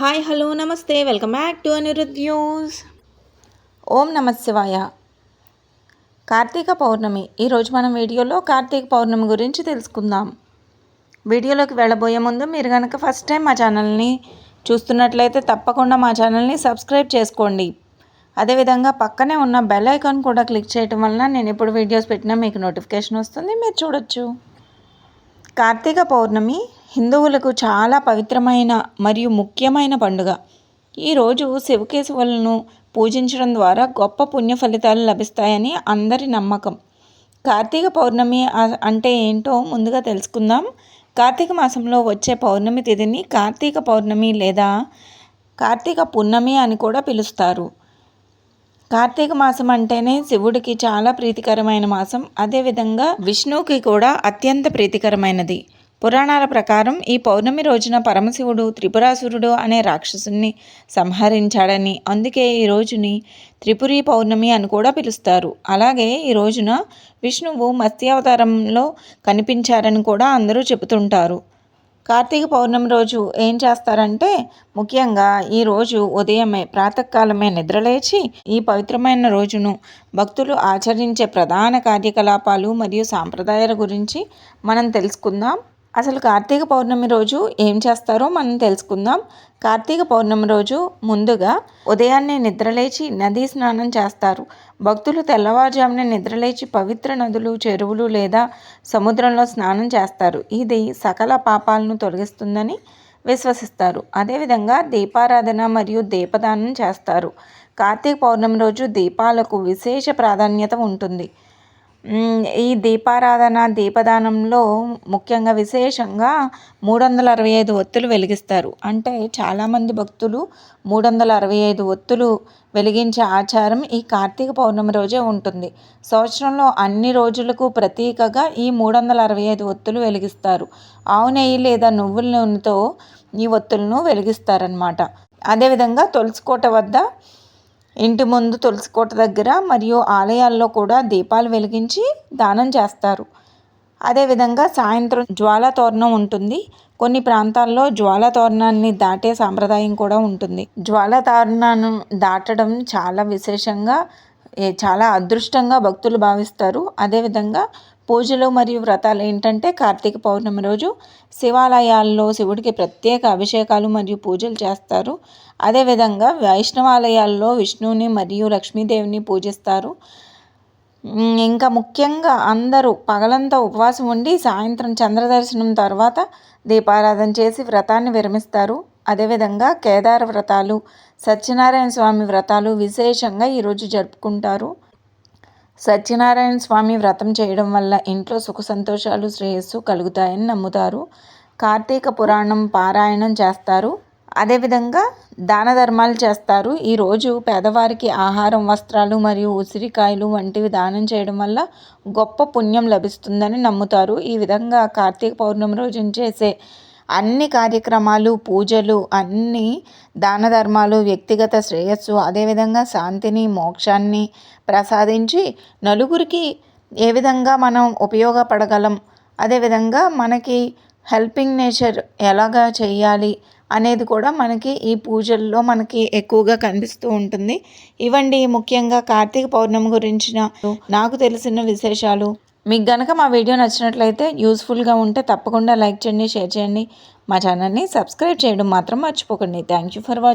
Hi hello నమస్తే welcome back to Anirudh news. ఓం నమశివాయ కార్తీక పౌర్ణమి. ఈరోజు మనం వీడియోలో కార్తీక పౌర్ణమి గురించి తెలుసుకుందాం. వీడియోలోకి వెళ్ళబోయే ముందు మీరు కనుక ఫస్ట్ టైం మా ఛానల్ని చూస్తున్నట్లయితే తప్పకుండా మా ఛానల్ని సబ్స్క్రైబ్ చేసుకోండి. అదేవిధంగా పక్కనే ఉన్న బెల్ ఐకాన్ కూడా క్లిక్ చేయడం వలన నేను ఎప్పుడు వీడియోస్ పెట్టినా మీకు నోటిఫికేషన్ వస్తుంది. మీరు చూడొచ్చు. కార్తీక పౌర్ణమి హిందువులకు చాలా పవిత్రమైన మరియు ముఖ్యమైన పండుగ. ఈరోజు శివకేశవులను పూజించడం ద్వారా గొప్ప పుణ్య ఫలితాలు లభిస్తాయని అందరి నమ్మకం. కార్తీక పౌర్ణమి అంటే ఏంటో ముందుగా తెలుసుకుందాం. కార్తీక మాసంలో వచ్చే పౌర్ణమి తిథిని కార్తీక పౌర్ణమి లేదా కార్తీక పున్నమి అని కూడా పిలుస్తారు. కార్తీక మాసం అంటేనే శివుడికి చాలా ప్రీతికరమైన మాసం. అదేవిధంగా విష్ణువుకి కూడా అత్యంత ప్రీతికరమైనది. పురాణాల ప్రకారం ఈ పౌర్ణమి రోజున పరమశివుడు త్రిపురాసురుడు అనే రాక్షసుని సంహరించాడని అందుకే ఈ రోజుని త్రిపురి పౌర్ణమి అని కూడా పిలుస్తారు. అలాగే ఈ రోజున విష్ణువు మత్స్యావతారంలో కనిపించారని కూడా అందరూ చెబుతుంటారు. కార్తీక పౌర్ణమి రోజు ఏం చేస్తారంటే ముఖ్యంగా ఈ రోజు ఉదయమే ప్రాతకాలమే నిద్రలేచి ఈ పవిత్రమైన రోజును భక్తులు ఆచరించే ప్రధాన కార్యకలాపాలు మరియు సాంప్రదాయాల గురించి మనం తెలుసుకుందాం. అసలు కార్తీక పౌర్ణమి రోజు ఏం చేస్తారో మనం తెలుసుకుందాం. కార్తీక పౌర్ణమి రోజు ముందుగా ఉదయాన్నే నిద్రలేచి నదీ స్నానం చేస్తారు. భక్తులు తెల్లవారుజామున నిద్రలేచి పవిత్ర నదులు చెరువులు లేదా సముద్రంలో స్నానం చేస్తారు. ఇది సకల పాపాలను తొలగిస్తుందని విశ్వసిస్తారు. అదేవిధంగా దీపారాధన మరియు దీపదానం చేస్తారు. కార్తీక పౌర్ణమి రోజు దీపాలకు విశేష ప్రాధాన్యత ఉంటుంది. ఈ దీపారాధన దీపదానంలో ముఖ్యంగా విశేషంగా మూడు వందల అరవై ఐదు ఒత్తులు వెలిగిస్తారు. అంటే చాలామంది భక్తులు మూడు వందల అరవై ఐదు ఒత్తులు వెలిగించే ఆచారం ఈ కార్తీక పౌర్ణమి రోజే ఉంటుంది. సంవత్సరంలో అన్ని రోజులకు ప్రతీకగా ఈ మూడు వందల అరవై ఐదు ఒత్తులు వెలిగిస్తారు. ఆవు నెయ్యి లేదా నువ్వుల నూనెతో ఈ ఒత్తులను వెలిగిస్తారనమాట అదేవిధంగా తులసికోట వద్ద ఇంటి ముందు తులసికోట దగ్గర మరియు ఆలయాల్లో కూడా దీపాలు వెలిగించి దానం చేస్తారు. అదేవిధంగా సాయంత్రం జ్వాలా తోరణం ఉంటుంది. కొన్ని ప్రాంతాల్లో జ్వాలతోరణాన్ని దాటే సాంప్రదాయం కూడా ఉంటుంది. జ్వాలతోరణాన్ని దాటడం చాలా విశేషంగా చాలా అదృష్టంగా భక్తులు భావిస్తారు. అదేవిధంగా పూజలు మరియు వ్రతాలు ఏంటంటే కార్తీక పౌర్ణమి రోజు శివాలయాల్లో శివుడికి ప్రత్యేక అభిషేకాలు మరియు పూజలు చేస్తారు. అదేవిధంగా వైష్ణవాలయాల్లో విష్ణువుని మరియు లక్ష్మీదేవిని పూజిస్తారు. ఇంకా ముఖ్యంగా అందరూ పగలంతా ఉపవాసం ఉండి సాయంత్రం చంద్రదర్శనం తర్వాత దీపారాధన చేసి వ్రతాన్ని విరమిస్తారు. అదేవిధంగా కేదార వ్రతాలు సత్యనారాయణ స్వామి వ్రతాలు విశేషంగా ఈరోజు జరుపుకుంటారు. సత్యనారాయణ స్వామి వ్రతం చేయడం వల్ల ఇంట్లో సుఖ సంతోషాలు శ్రేయస్సు కలుగుతాయని నమ్ముతారు. కార్తీక పురాణం పారాయణం చేస్తారు. అదేవిధంగా దాన ధర్మాలు చేస్తారు. ఈరోజు పేదవారికి ఆహారం వస్త్రాలు మరియు ఉసిరికాయలు వంటివి దానం చేయడం వల్ల గొప్ప పుణ్యం లభిస్తుందని నమ్ముతారు. ఈ విధంగా కార్తీక పౌర్ణమి రోజున చేసే అన్ని కార్యక్రమాలు పూజలు అన్నీ దాన ధర్మాలు వ్యక్తిగత శ్రేయస్సు అదేవిధంగా శాంతిని మోక్షాన్ని ప్రసాదించి నలుగురికి ఏ విధంగా మనం ఉపయోగపడగలం అదేవిధంగా మనకి హెల్పింగ్ నేచర్ ఎలాగా చేయాలి అనేది కూడా మనకి ఈ పూజల్లో మనకి ఎక్కువగా కనిపిస్తూ ఉంటుంది. ఇవండి ముఖ్యంగా కార్తీక పౌర్ణమి గురించిన నాకు తెలిసిన విశేషాలు. మీకు గనక మా వీడియో నచ్చినట్లయితే యూస్ఫుల్గా ఉంటే తప్పకుండా లైక్ చేయండి షేర్ చేయండి. మా ఛానల్ని సబ్స్క్రైబ్ చేయడం మాత్రం మర్చిపోకండి. Thank you for watching